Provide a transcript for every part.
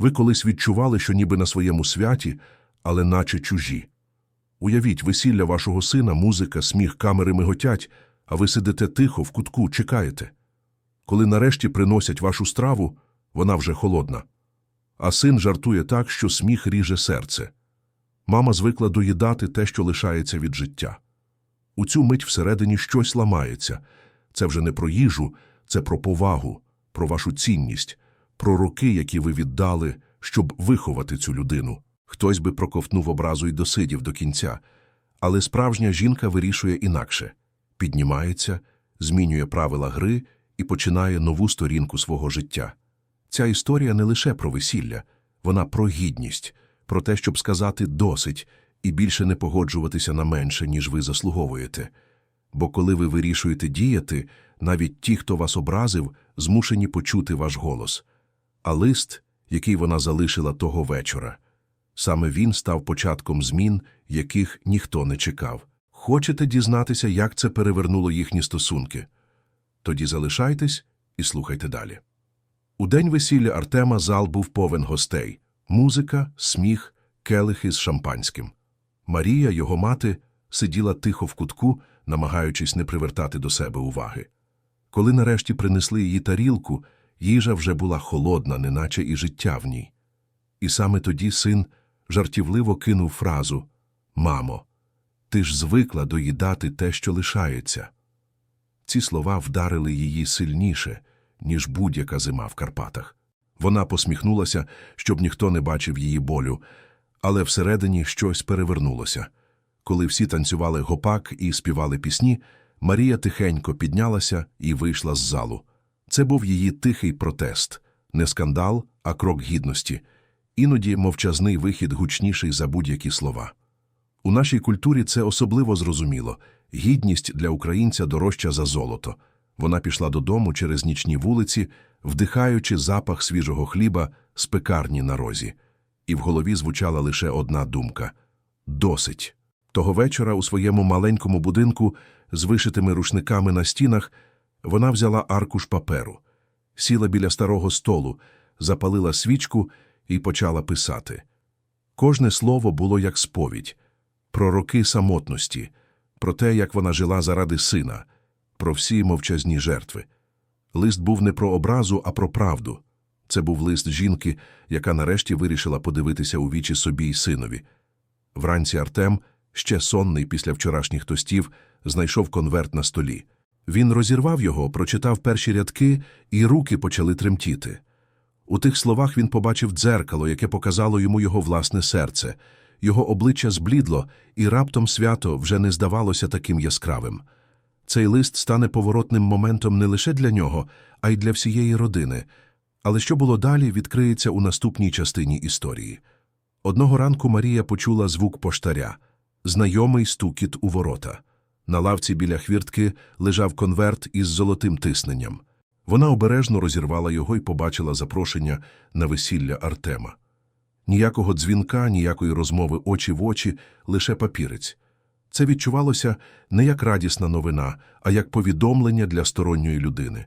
Ви колись відчували, що ніби на своєму святі, але наче чужі. Уявіть, весілля вашого сина, музика, сміх, камери миготять, а ви сидите тихо, в кутку, чекаєте. Коли нарешті приносять вашу страву, вона вже холодна. А син жартує так, що сміх ріже серце. Мама звикла доїдати те, що лишається від життя. У цю мить всередині щось ламається. Це вже не про їжу, це про повагу, про вашу цінність, про роки, які ви віддали, щоб виховати цю людину. Хтось би проковтнув образу і досидів до кінця. Але справжня жінка вирішує інакше піднімається, змінює правила гри і починає нову сторінку свого життя. Ця історія не лише про весілля, вона про гідність, про те, щоб сказати досить і більше не погоджуватися на менше, ніж ви заслуговуєте. Бо коли ви вирішуєте діяти, навіть ті, хто вас образив, змушені почути ваш голос. А лист, який вона залишила того вечора, саме він став початком змін, яких ніхто не чекав. Хочете дізнатися, як це перевернуло їхні стосунки? Тоді залишайтесь і слухайте далі. У день весілля Артема зал був повен гостей музика, сміх, келихи з шампанським. Марія, його мати, сиділа тихо в кутку, намагаючись не привертати до себе уваги. Коли нарешті принесли її тарілку, їжа вже була холодна, неначе і життя в ній. І саме тоді син жартівливо кинув фразу Мамо, ти ж звикла доїдати те, що лишається. Ці слова вдарили її сильніше, ніж будь-яка зима в Карпатах. Вона посміхнулася, щоб ніхто не бачив її болю, але всередині щось перевернулося. Коли всі танцювали гопак і співали пісні, Марія тихенько піднялася і вийшла з залу. Це був її тихий протест, не скандал, а крок гідності, іноді мовчазний вихід гучніший за будь-які слова. У нашій культурі це особливо зрозуміло. Гідність для українця дорожча за золото. Вона пішла додому через нічні вулиці, вдихаючи запах свіжого хліба з пекарні на розі. І в голові звучала лише одна думка – досить. Того вечора у своєму маленькому будинку з вишитими рушниками на стінах вона взяла аркуш паперу, сіла біля старого столу, запалила свічку і почала писати. Кожне слово було як сповідь про роки самотності, про те, як вона жила заради сина, про всі мовчазні жертви. Лист був не про образу, а про правду. Це був лист жінки, яка нарешті вирішила подивитися у вічі собі й синові. Вранці Артем, ще сонний після вчорашніх тостів, знайшов конверт на столі. Він розірвав його, прочитав перші рядки, і руки почали тремтіти. У тих словах він побачив дзеркало, яке показало йому його власне серце. Його обличчя зблідло, і раптом свято вже не здавалося таким яскравим. Цей лист стане поворотним моментом не лише для нього, а й для всієї родини. Але що було далі, відкриється у наступній частині історії. Одного ранку Марія почула звук поштаря, знайомий стукіт у ворота. На лавці біля хвіртки лежав конверт із золотим тисненням. Вона обережно розірвала його і побачила запрошення на весілля Артема. Ніякого дзвінка, ніякої розмови очі в очі, лише папірець. Це відчувалося не як радісна новина, а як повідомлення для сторонньої людини.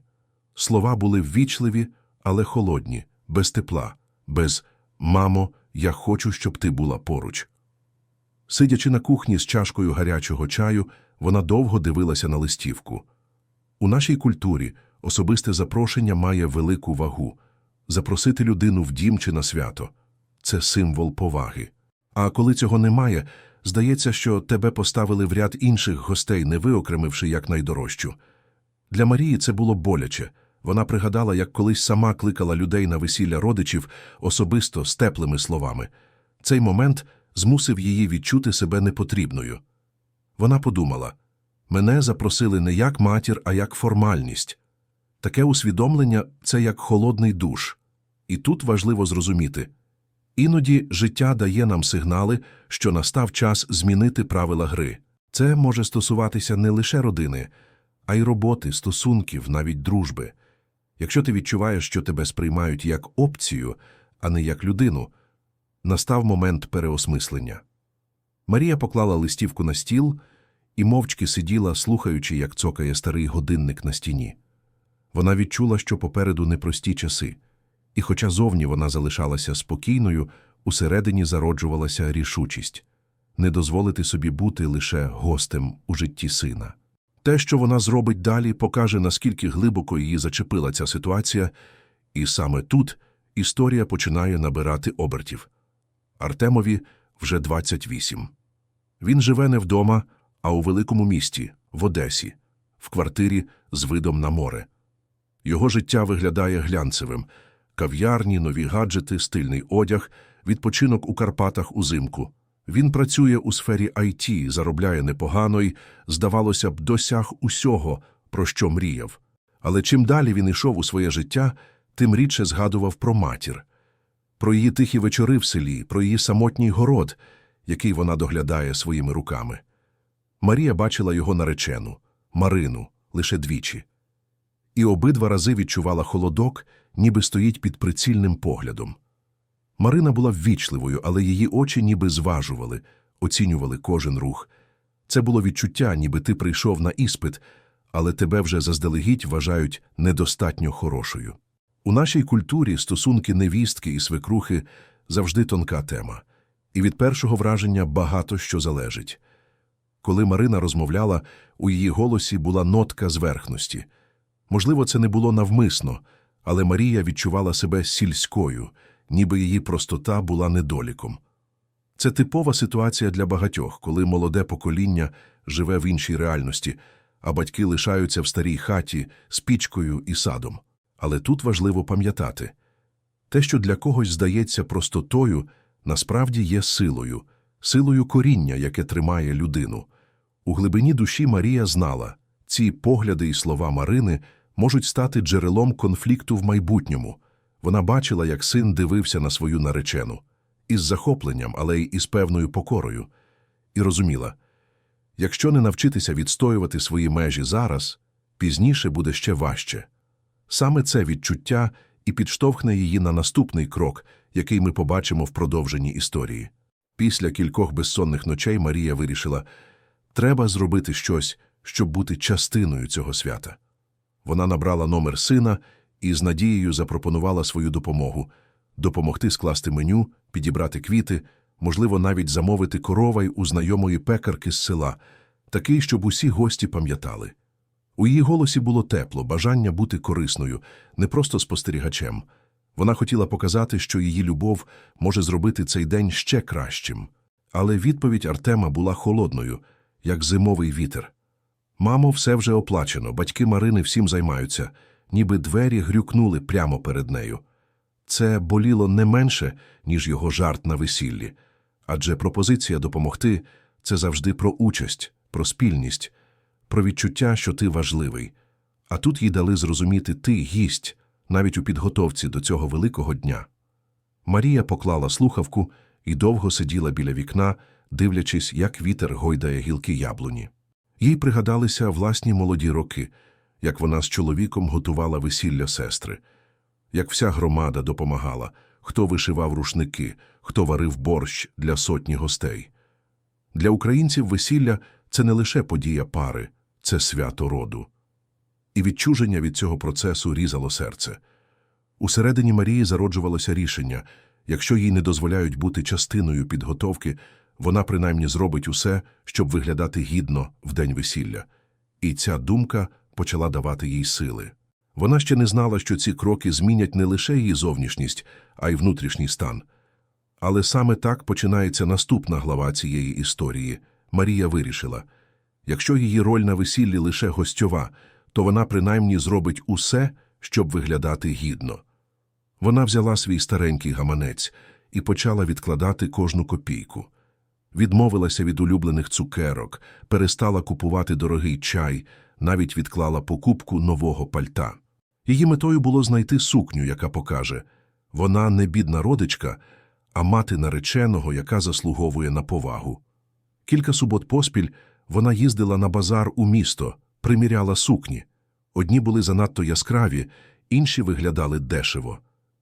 Слова були ввічливі, але холодні, без тепла, без Мамо, я хочу, щоб ти була поруч. Сидячи на кухні з чашкою гарячого чаю, вона довго дивилася на листівку. У нашій культурі особисте запрошення має велику вагу. Запросити людину в дім чи на свято це символ поваги. А коли цього немає, здається, що тебе поставили в ряд інших гостей, не виокремивши як найдорожчу. Для Марії це було боляче. Вона пригадала, як колись сама кликала людей на весілля родичів особисто з теплими словами. Цей момент змусив її відчути себе непотрібною. Вона подумала мене запросили не як матір, а як формальність. Таке усвідомлення це як холодний душ. І тут важливо зрозуміти іноді життя дає нам сигнали, що настав час змінити правила гри. Це може стосуватися не лише родини, а й роботи, стосунків, навіть дружби. Якщо ти відчуваєш, що тебе сприймають як опцію, а не як людину, настав момент переосмислення. Марія поклала листівку на стіл і мовчки сиділа, слухаючи, як цокає старий годинник на стіні. Вона відчула, що попереду непрості часи. І хоча зовні вона залишалася спокійною, усередині зароджувалася рішучість не дозволити собі бути лише гостем у житті сина. Те, що вона зробить далі, покаже, наскільки глибоко її зачепила ця ситуація, і саме тут історія починає набирати обертів. Артемові вже 28. Він живе не вдома, а у великому місті, в Одесі, в квартирі з видом на море. Його життя виглядає глянцевим – кав'ярні, нові гаджети, стильний одяг, відпочинок у Карпатах узимку. Він працює у сфері IT, заробляє непогано й, здавалося б, досяг усього, про що мріяв. Але чим далі він йшов у своє життя, тим рідше згадував про матір, про її тихі вечори в селі, про її самотній город, який вона доглядає своїми руками. Марія бачила його наречену, Марину, лише двічі. І обидва рази відчувала холодок, ніби стоїть під прицільним поглядом. Марина була ввічливою, але її очі ніби зважували, оцінювали кожен рух. Це було відчуття, ніби ти прийшов на іспит, але тебе вже заздалегідь вважають недостатньо хорошою. У нашій культурі стосунки невістки і свекрухи завжди тонка тема, і від першого враження багато що залежить. Коли Марина розмовляла, у її голосі була нотка зверхності. Можливо, це не було навмисно, але Марія відчувала себе сільською, ніби її простота була недоліком. Це типова ситуація для багатьох, коли молоде покоління живе в іншій реальності, а батьки лишаються в старій хаті з пічкою і садом. Але тут важливо пам'ятати те, що для когось здається простотою, насправді є силою, силою коріння, яке тримає людину. У глибині душі Марія знала, ці погляди і слова Марини можуть стати джерелом конфлікту в майбутньому. Вона бачила, як син дивився на свою наречену із захопленням, але й із певною покорою, і розуміла, якщо не навчитися відстоювати свої межі зараз, пізніше буде ще важче. Саме це відчуття і підштовхне її на наступний крок, який ми побачимо в продовженні історії. Після кількох безсонних ночей Марія вирішила, треба зробити щось, щоб бути частиною цього свята. Вона набрала номер сина і з надією запропонувала свою допомогу допомогти скласти меню, підібрати квіти, можливо, навіть замовити коровай у знайомої пекарки з села, такий, щоб усі гості пам'ятали. У її голосі було тепло, бажання бути корисною, не просто спостерігачем. Вона хотіла показати, що її любов може зробити цей день ще кращим. Але відповідь Артема була холодною, як зимовий вітер. Мамо, все вже оплачено, батьки Марини всім займаються, ніби двері грюкнули прямо перед нею. Це боліло не менше, ніж його жарт на весіллі, адже пропозиція допомогти це завжди про участь, про спільність, про відчуття, що ти важливий. А тут їй дали зрозуміти ти гість, навіть у підготовці до цього великого дня. Марія поклала слухавку і довго сиділа біля вікна, дивлячись, як вітер гойдає гілки яблуні. Їй пригадалися власні молоді роки, як вона з чоловіком готувала весілля сестри, як вся громада допомагала, хто вишивав рушники, хто варив борщ для сотні гостей. Для українців весілля це не лише подія пари, це свято роду. І відчуження від цього процесу різало серце. Усередині Марії зароджувалося рішення якщо їй не дозволяють бути частиною підготовки, вона принаймні зробить усе, щоб виглядати гідно в день весілля. І ця думка почала давати їй сили. Вона ще не знала, що ці кроки змінять не лише її зовнішність, а й внутрішній стан. Але саме так починається наступна глава цієї історії. Марія вирішила якщо її роль на весіллі лише гостьова, то вона принаймні зробить усе, щоб виглядати гідно. Вона взяла свій старенький гаманець і почала відкладати кожну копійку. Відмовилася від улюблених цукерок, перестала купувати дорогий чай, навіть відклала покупку нового пальта. Її метою було знайти сукню, яка покаже вона не бідна родичка, а мати нареченого, яка заслуговує на повагу. Кілька субот поспіль вона їздила на базар у місто, приміряла сукні. Одні були занадто яскраві, інші виглядали дешево.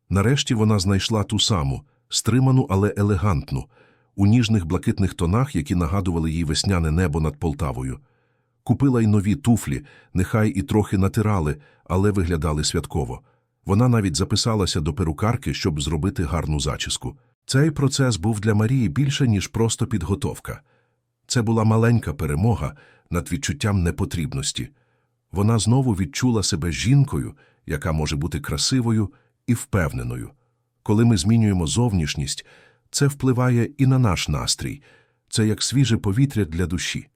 Нарешті вона знайшла ту саму, стриману, але елегантну, у ніжних блакитних тонах, які нагадували їй весняне небо над Полтавою. Купила й нові туфлі, нехай і трохи натирали, але виглядали святково. Вона навіть записалася до перукарки, щоб зробити гарну зачіску. Цей процес був для Марії більше, ніж просто підготовка. Це була маленька перемога над відчуттям непотрібності. Вона знову відчула себе жінкою, яка може бути красивою і впевненою. Коли ми змінюємо зовнішність, це впливає і на наш настрій. Це як свіже повітря для душі.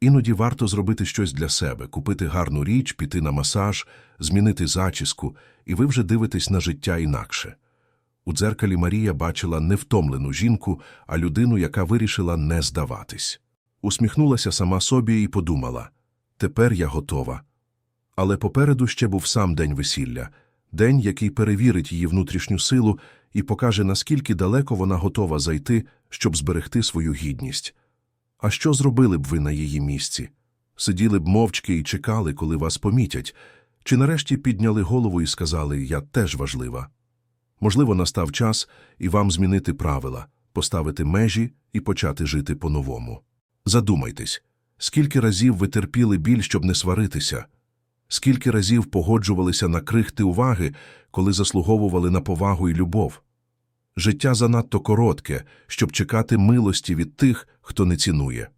Іноді варто зробити щось для себе, купити гарну річ, піти на масаж, змінити зачіску, і ви вже дивитесь на життя інакше. У дзеркалі Марія бачила не втомлену жінку, а людину, яка вирішила не здаватись. Усміхнулася сама собі і подумала тепер я готова. Але попереду ще був сам день весілля, день, який перевірить її внутрішню силу і покаже, наскільки далеко вона готова зайти, щоб зберегти свою гідність. А що зробили б ви на її місці? Сиділи б мовчки і чекали, коли вас помітять, чи нарешті підняли голову і сказали «Я теж важлива». Можливо, настав час і вам змінити правила, поставити межі і почати жити по-новому. Задумайтесь, скільки разів ви терпіли біль, щоб не сваритися, скільки разів погоджувалися на крихти уваги, коли заслуговували на повагу і любов. Життя занадто коротке, щоб чекати милості від тих, хто не цінує.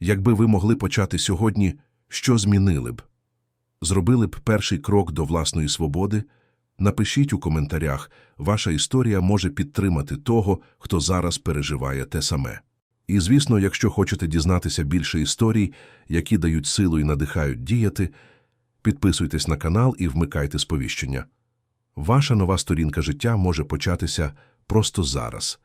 Якби ви могли почати сьогодні, що змінили б? Зробили б перший крок до власної свободи? Напишіть у коментарях, ваша історія може підтримати того, хто зараз переживає те саме. І, звісно, якщо хочете дізнатися більше історій, які дають силу і надихають діяти, підписуйтесь на канал і вмикайте сповіщення. Ваша нова сторінка життя може початися просто зараз.